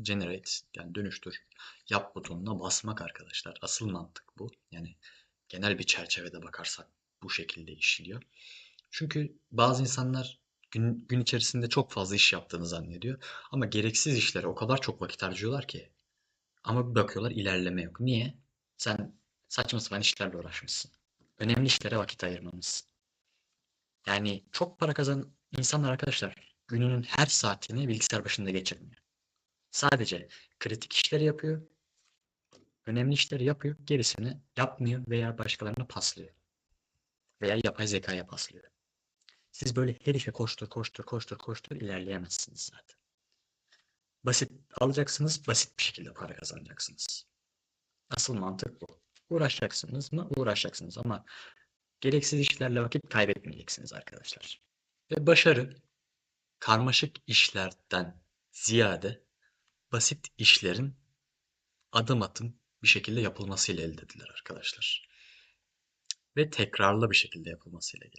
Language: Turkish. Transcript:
generate yani dönüştür, yap butonuna basmak arkadaşlar. Asıl mantık bu. Yani genel bir çerçevede bakarsak bu şekilde işliyor. Çünkü bazı insanlar gün, gün içerisinde çok fazla iş yaptığını zannediyor. Ama gereksiz işlere o kadar çok vakit harcıyorlar ki. Ama bir bakıyorlar ilerleme yok. Niye? Sen saçma sapan işlerle uğraşmışsın. Önemli işlere vakit ayırmamışsın. Yani çok para kazanan insanlar arkadaşlar gününün her saatini bilgisayar başında geçirmiyor. Sadece kritik işleri yapıyor. Önemli işleri yapıyor. Gerisini yapmıyor veya başkalarına paslıyor. Veya yapay zekaya paslıyor. Siz böyle her işe koştur koştur koştur koştur ilerleyemezsiniz zaten. Basit alacaksınız, basit bir şekilde para kazanacaksınız. Asıl mantık bu. Uğraşacaksınız mı? Uğraşacaksınız ama gereksiz işlerle vakit kaybetmeyeceksiniz arkadaşlar. Ve başarı karmaşık işlerden ziyade basit işlerin adım adım bir şekilde yapılmasıyla elde edilir arkadaşlar. Ve tekrarlı bir şekilde yapılmasıyla gelir.